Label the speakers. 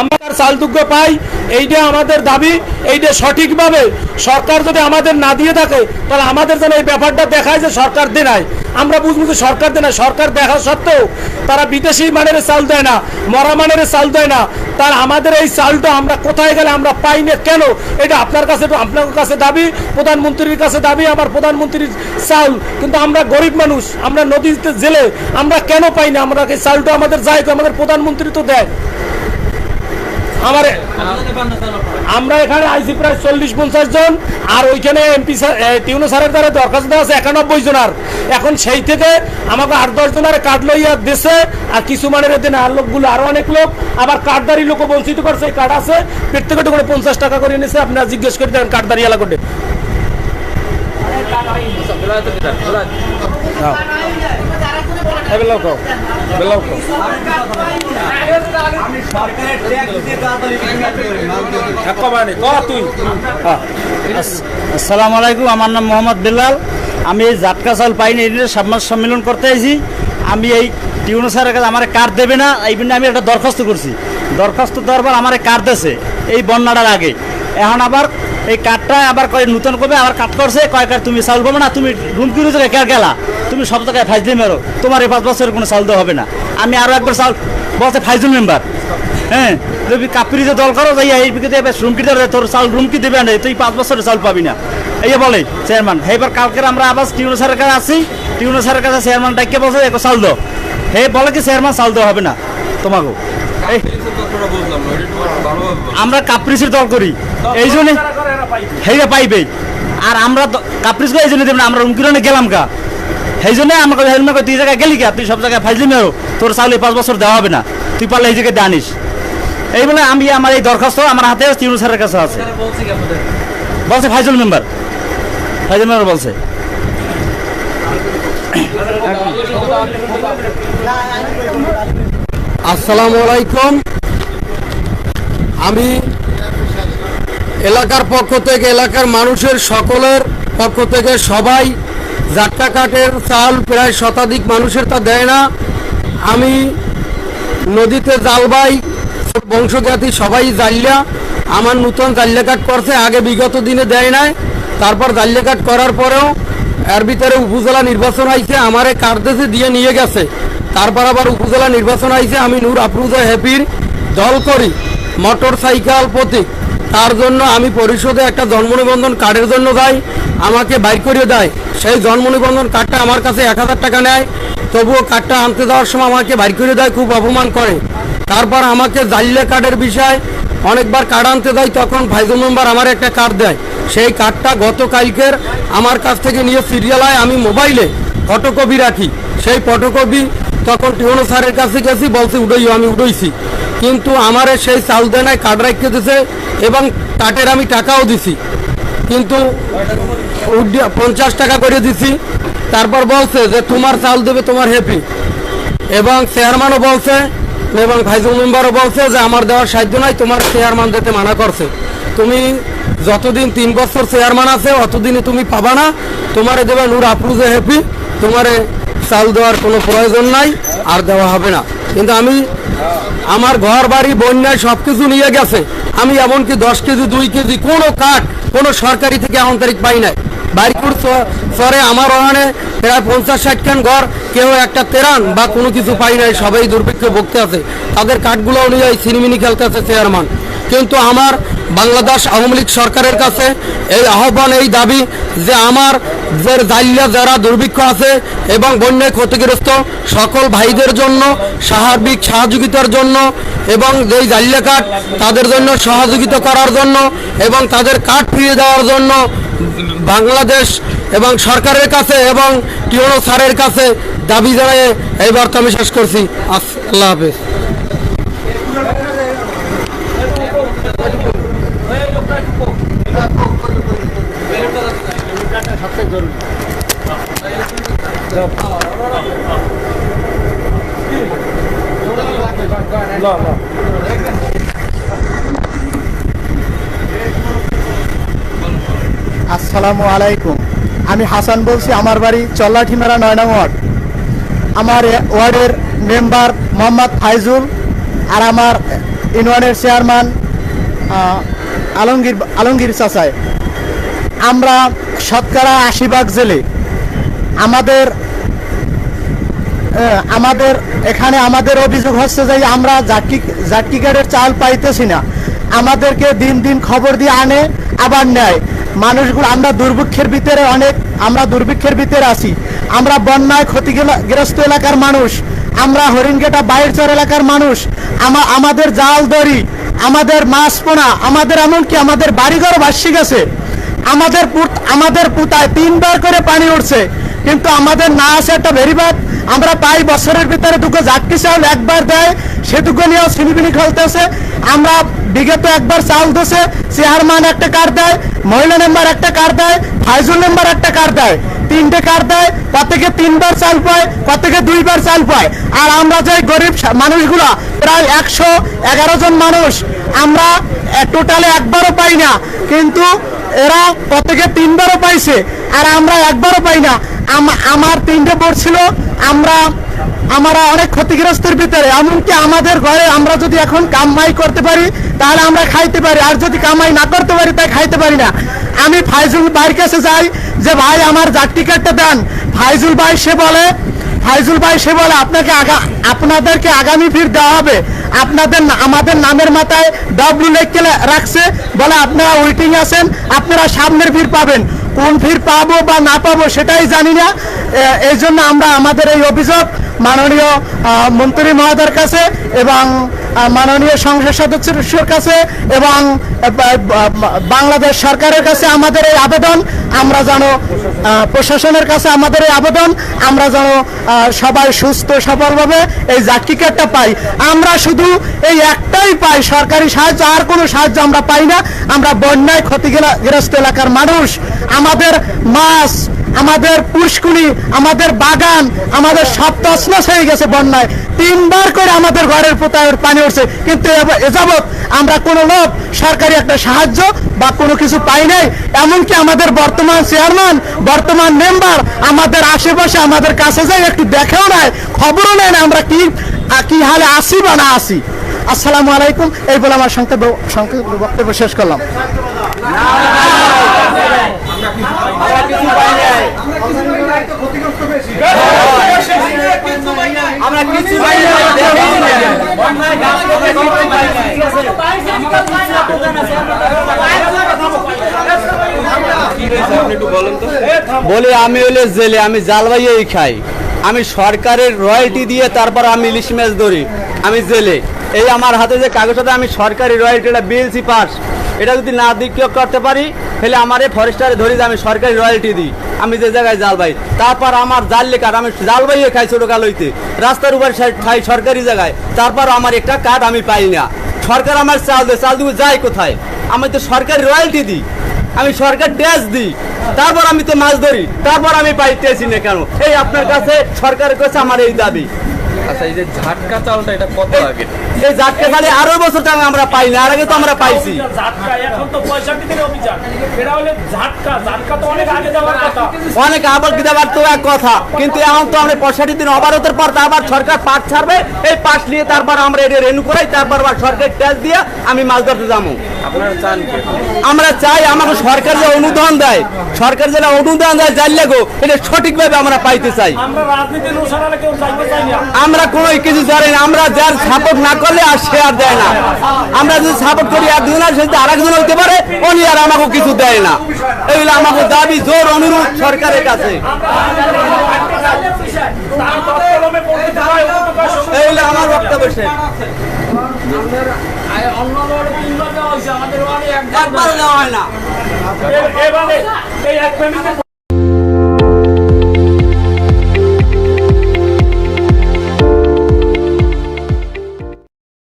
Speaker 1: আমরা তার চালযোগ্য পাই, এইটা আমাদের দাবি, এইটা সঠিকভাবে সরকার যদি আমাদের না দিয়ে থাকে, তাহলে আমাদের যেন এই ব্যাপারটা দেখায় যে সরকার দেনায় আমরা বুঝব যে সরকার দেনায় সরকার দেখা সত্ত্বেও তারা বিদেশি মানের চাল দেয় না, মরা মানের চাল দেয় না। তার আমাদের এই চালটা আমরা কোথায় গেলে আমরা পাই না, কেন? এটা আপনার কাছে আপনার কাছে দাবি, প্রধানমন্ত্রীর কাছে দাবি, আমার প্রধানমন্ত্রীর চাল। কিন্তু আমরা গরিব মানুষ, আমরা নদীতে জেলে, আমরা কেন পাই না? আমরা এই চালটা আমাদের যাই আমাদের প্রধানমন্ত্রী তো দেয়। আমার আমরা এখানে আইসি প্রায় চল্লিশ পঞ্চাশ জন আর ওইখানে এমপি টিউনো স্যারের দ্বারা দরখাস্ত দেওয়া আছে একানব্বই জনার। এখন সেই থেকে আমাকে আট দশ জনের কার্ড লইয়া দেশে আর কিছু মানের দিন আর লোকগুলো আরও অনেক লোক আবার কার্ডদারি লোক বঞ্চিত করছে এই কার্ড আছে প্রত্যেকটা করে পঞ্চাশ টাকা করে নিছে আপনারা জিজ্ঞেস করে দেন কার্ডদারি এলাকা করে একবারে
Speaker 2: আসসালামু আলাইকুম, আমার নাম মোহাম্মদ বেলাল। আমি এই জাটকা চাল পাইনি, এই সমাজ সম্মেলন করতে আইছি। আমি এই টিউনো স্যারের কাছে আমার কার্ড দেবে না, এই জন্য আমি একটা দরখাস্ত করছি। দরখাস্ত দেওয়ার পর আমার কার্ড দিয়েছে, এই বন্যাটার আগে। এখন আবার এই কার্ডটা আবার কয় নতুন করবে, আবার কাট করছে, কয় কার্ড তুমি চাউল পাবো না, তুমি রুম কিনে কে গেলা? তুমি সব জায়গায় ফাইজলি মেরো, তোমার এই পাঁচ বছরের কোনো চাউল দেওয়া হবে না। আমি আরও একবার চাউল, বলছে ফাইজুল মেম্বার। হ্যাঁ তুমি কাপুরি যে দল করো যাই এই বিকে দেবে, রুম কি দেবে, তোর চাউল রুমকি দেবে না তুই পাঁচ বছরের চাউল পাবি না। এই বলে, চেয়ারম্যান এইবার কালকে আমরা আবার টিউনো স্যারের কাছে আসি, টিউনো স্যারের কাছে চেয়ারম্যান ডাকে বলছে চাল দাও। হে বলে কি, চেয়ারম্যান চাল দেওয়া হবে না তোমাকে এই আমরা কাপ্রিসের দল করি। এই জন্যে হেইরা পাইবে আর আমরা কাপ্রিস এই জন্য দেব না আমরা রুম গেলাম গা। সেই জন্য আমাকে হেলমেট তুই জায়গায় গেলি গা? তুই সব জায়গায় ফাইজলি মেরো। তোর চাউল পাঁচ বছর দেওয়া হবে না। তুই পারলে এই জায়গায় জানিস এই বলে আমি আমার এই দরখাস্ত আমার হাতে টিউন স্যারের কাছে আছে। বলছে ফাইজুল মেম্বার। ফাইজুল মেম্বার বলছে।
Speaker 3: আসসালামু আলাইকুম। আমি এলাকার পক্ষ থেকে, এলাকার মানুষের সকলের পক্ষ থেকে সবাই জাটকা কাঠের চাল প্রায় শতাধিক মানুষের তা দেয় না। আমি নদীতে জালবাই বংশজ্ঞাতি সবাই জাল্লা আমার নতুন জাল্লা কাট করছে, আগে বিগত দিনে দেয় নাই। তারপর জাল্লা কাট করার পরেও এর ভিতরে উপজেলা নির্বাচন আইছে, আমারে কার্ডেসে দিয়ে নিয়ে গেছে। তারপর আবার উপজেলা নির্বাচন আইছে, আমি নূর আফরুজা হ্যাপির দল করি। মোটর সাইকেল প্রতীক। তার জন্য আমি পরিষদে একটা জন্ম নিবন্ধন কার্ডের জন্য যাই আমাকে বাইর করে দেয়। সেই জন্ম নিবন্ধন কার্ডটা আমার কাছে এক হাজার টাকা নেয়। তবুও কার্ডটা আনতে যাওয়ার সময় আমাকে বাইর করে দেয়, খুব অপমান করে। তারপর আমাকে জাল্লে কার্ডের বিষয় অনেকবার কার্ড আনতে দেয়, তখন ফাইজুল মেম্বার আমার একটা কার্ড দেয়। সেই কার্ডটা গতকালকের আমার কাছ থেকে নিয়ে সিরিয়ালায় আমি মোবাইলে ফটোকপি রাখি। সেই ফটোকপি তখন টিউনো স্যারের কাছে গেছি, বলছি, উড়াইও, আমি উড়াইছি। কিন্তু আমারে সেই চাল দেনায় কার্ড রাখতে দিছে এবং কার্ডের আমি টাকাও দিছি। কিন্তু পঞ্চাশ টাকা করে দিছি। তারপর বলছে যে তোমার চাল দেবে তোমার হ্যাপি এবং চেয়ারম্যানও বলছে এবং ভাইজুল মেম্বারও বলছে যে আমার দেওয়ার সাহায্য নাই, তোমার চেয়ারম্যান দিতে মানা করছে। তুমি যতদিন তিন বছর চেয়ারম্যান আছে, অতদিনই তুমি পাবা না। তোমারে দেবে নূর আফরুজে হ্যাপি তোমারে চাল দেওয়ার কোনো প্রয়োজন নাই, আর দেওয়া হবে না। কিন্তু আমি আমার ঘর, বাড়ি, বন্যায় সব কিছু নিয়ে গেছে। আমি এমনকি দশ কেজি, দুই কেজি, কোনো কাঠ, কোনো সরকারি থেকে এমন তারিখ পাই নাই। বাড়িপুর সরে আমার ওখানে প্রায় পঞ্চাশ ষাটখান ঘর, কেউ একটা তেরান বা কোনো কিছু পাই নাই, সবাই দুর্ভিক্ষে ভুগতে আছে। তাদের কাঠগুলো অনুযায়ী সিনেমিনি খেলতে আছে চেয়ারম্যান কিন্তু আমার বাংলাদেশ আওয়ামী লীগ সরকারের কাছে এই আহ্বান, এই দাবি যে আমার যে জালিয়া, যারা দুর্ভিক্ষ আছে এবং বন্যায় ক্ষতিগ্রস্ত সকল ভাইদের জন্য, সাহাবিক সহযোগিতার জন্য এবং যেই জালিয়া কাঠ তাদের জন্য সহযোগিতা করার জন্য এবং তাদের কাঠ ফিরিয়ে দেওয়ার জন্য বাংলাদেশ এবং সরকারের কাছে এবং টিওনো স্যারের কাছে দাবি জানিয়ে এই বার্তা আমি শেষ করছি। আল্লাহ হাফেজ।
Speaker 4: আসসালামু আলাইকুম। আমি হাসান বলছি, আমার বাড়ি চল্লাঠিমারা নয় নং ওয়ার্ড। আমার ওয়ার্ডের মেম্বার মোহাম্মদ ফাইজুল আর আমার ইউনিয়নের চেয়ারম্যান আলমগীর আলমগীর চাচায় আমরা শতকরা আশি ভাগ জেলে। আমাদের আমাদের, এখানে আমাদের অভিযোগ হচ্ছে যে আমরা জাটকি জাটকি কার্ডের চাল পাইতেছি না। আমাদেরকে দিন দিন খবর দিয়ে আনে, আবার নেয়। মানুষগুলো, আমরা দুর্ভিক্ষের ভিতরে অনেক, আমরা দুর্ভিক্ষের ভিতরে আছি। আমরা বন্যায় ক্ষতিগ্রস্ত এলাকার মানুষ। আমরা হরিণগেটা বাইরচর এলাকার মানুষ। আমা- আমাদের জাল দড়ি, আমাদের মাছ পোনা, আমাদের এমনকি আমাদের বাড়িঘর ভাসি গেছে। আমাদের আমাদের পুতায় তিনবার করে পানি উঠছে কিন্তু আমাদের না আছে একটা ভেরিবাদ আমরা পাই বছরের ভিতরে দুটো জাটকি চাউল একবার দেয় সেটুকু নিয়েও ছিনিবিনি খেলতেছে। আমরা বিগত একবার চাউল দিছে, চেয়ারম্যান একটা কার্ড দেয়, মহিলা মেম্বার একটা কার্ড দেয়, ফাইজুল মেম্বার একটা কার্ড দেয়। তিনটে কার্ড দেয়, প্রত্যেকে তিনবার চাল পায়, প্রত্যেকে দুইবার চাল পায়। আর আমরা যে গরিব মানুষগুলা, প্রায় একশো এগারো জন মানুষ, আমরা টোটালে একবারও পাই না। কিন্তু এরা প্রত্যেকে তিনবারও পাইছে, আর আমরা একবারও পাই না। আম- আমার তিনটে বোর্ড ছিল, আমরা আমরা অনেক ক্ষতিগ্রস্তের ভিতরে। এমনকি আমাদের ঘরে আমরা যদি এখন কামাই করতে পারি, তাহলে আমরা খাইতে পারি। আর যদি কামাই না করতে পারি তাই খাইতে পারি না। আমি ফাইজুল ভাইয়ের কাছে যাই, যে ভাই, আমার জাট্টি কার্ডটা দেন। ফাইজুল ভাই সে বলে ফাইজুল ভাই সে বলে, আপনাকে আগা আপনাদেরকে আগামী ফির দেওয়া হবে। আপনাদের আমাদের নামের মাথায় ডাব্লু লেখকে রাখছে। বলে আপনারা ওয়েটিং আছেন, আপনারা সামনের ভিড় পাবেন। কোন ভিড় পাবো বা না পাবো সেটাই জানি না। এই জন্য আমরা আমাদের এই অভিযোগ মাননীয় মন্ত্রী মহোদয়ের কাছে এবং মাননীয় সংসদ সদস্যের কাছে এবং বাংলাদেশ সরকারের কাছে আমাদের এই আবেদন, আমরা যেন প্রশাসনের কাছে আমাদের এই আবেদন, আমরা যেন সবাই সুস্থ সফলভাবে এই জাটকি কার্ডটা পাই। আমরা শুধু এই একটাই পাই, সরকারি সাহায্য, আর কোনো সাহায্য আমরা পাই না। আমরা বন্যায় ক্ষতিগ্রস্ত এলাকার মানুষ। আমাদের মাছ আমাদের পুষ্কুনি আমাদের বাগান, আমাদের সব তছনছ হয়ে গেছে বন্যায়। তিনবার করে আমাদের ঘরের পোতায়ের পানি উঠছে। কিন্তু এযাবৎ আমরা কোনো লোক সরকারি একটা সাহায্য বা কোনো কিছু পাই নাই। এমনকি আমাদের বর্তমান চেয়ারম্যান, বর্তমান মেম্বার, আমাদের আশেপাশে, আমাদের কাছে যাই একটু দেখেও নাই, খবরও নেয় না আমরা কি কি হালে আসি বা না আসি। আসসালামু আলাইকুম, এই বলে আমার সংক্ষেপ সংক্ষেপ বক্তব্য শেষ করলাম।
Speaker 5: আমরা কিছু বলি, আমি হলে জেলে, আমি জালবাইয়েই খাই। আমি সরকারের রয়্যালটি দিয়ে তারপর আমি ইলিশ মাছ ধরি। আমি জেলে। এই আমার হাতে যে কাগজটা আমি সরকারি রয়্যালটিটা বিএলসি পাস। এটা যদি না দিকে করতে পারি তাহলে আমার এই ফরেস্টারে ধরি যে আমি সরকারি রয়্যালটি দিই। আমি যে জায়গায় জাল বাই তারপর আমার জাল লেখার আমি জাল বাইয়ে খাই ছোটো কালইতে রাস্তার উপর খাই সরকারি জায়গায়। তারপর আমার একটা কার্ড আমি পাই না। সরকার আমার চাল দেয়, চাল দিব যাই কোথায়। আমি তো সরকারি রয়্যালটি দিই। আমি সরকার ট্যাক্স দিই। তারপর আমি তো মাছ ধরি। তারপর আমি পাইতেছি না কেন? এই আপনার কাছে সরকারের কাছে আমার এই দাবি।
Speaker 6: আচ্ছা এই যে ঝাটকা চালটা এটা কত আগে?
Speaker 5: এই জাতকে খালি আরও বছর টাকা আমরা পাই না আর আগে তো আমরা পাইছি।
Speaker 1: ঝাটকা এখন তো পঁয়ষট্টি দিনের অভিযান? এটা হলে ঝাটকা ঝাটকা তো অনেক আগে যাওয়ার কথা।
Speaker 5: অনেক আবার কি তো এক কথা কিন্তু এখন তো আমরা পঁয়ষট্টি দিন অবারতের পর আবার সরকার পাট ছাড়বে এই পাট নিয়ে তারপর আমরা এটা রেনু করাই তারপর আবার সরকার ট্যাক্স দিয়ে আমি মাছ ধরতে যাব। আমরা চাই আমাকে সরকার যে অনুদান দেয় সরকার যেটা অনুদান দেয় জানলে গো এটা সঠিকভাবে আমরা পাইতে চাই।
Speaker 1: আমরা
Speaker 5: আমরা কোনো কিছু জানি না আমরা যার সাপোর্ট না করলে আর সে আর দেয় না। আমরা যদি সাপোর্ট করি একজন আর সে যদি আরেকজন হইতে পারে উনি আর আমাকে কিছু দেয় না। এইগুলো আমাকে দাবি জোর অনুরোধ সরকারের কাছে। এইগুলো আমার বক্তব্য শেষ।
Speaker 1: একবার
Speaker 5: হয় না।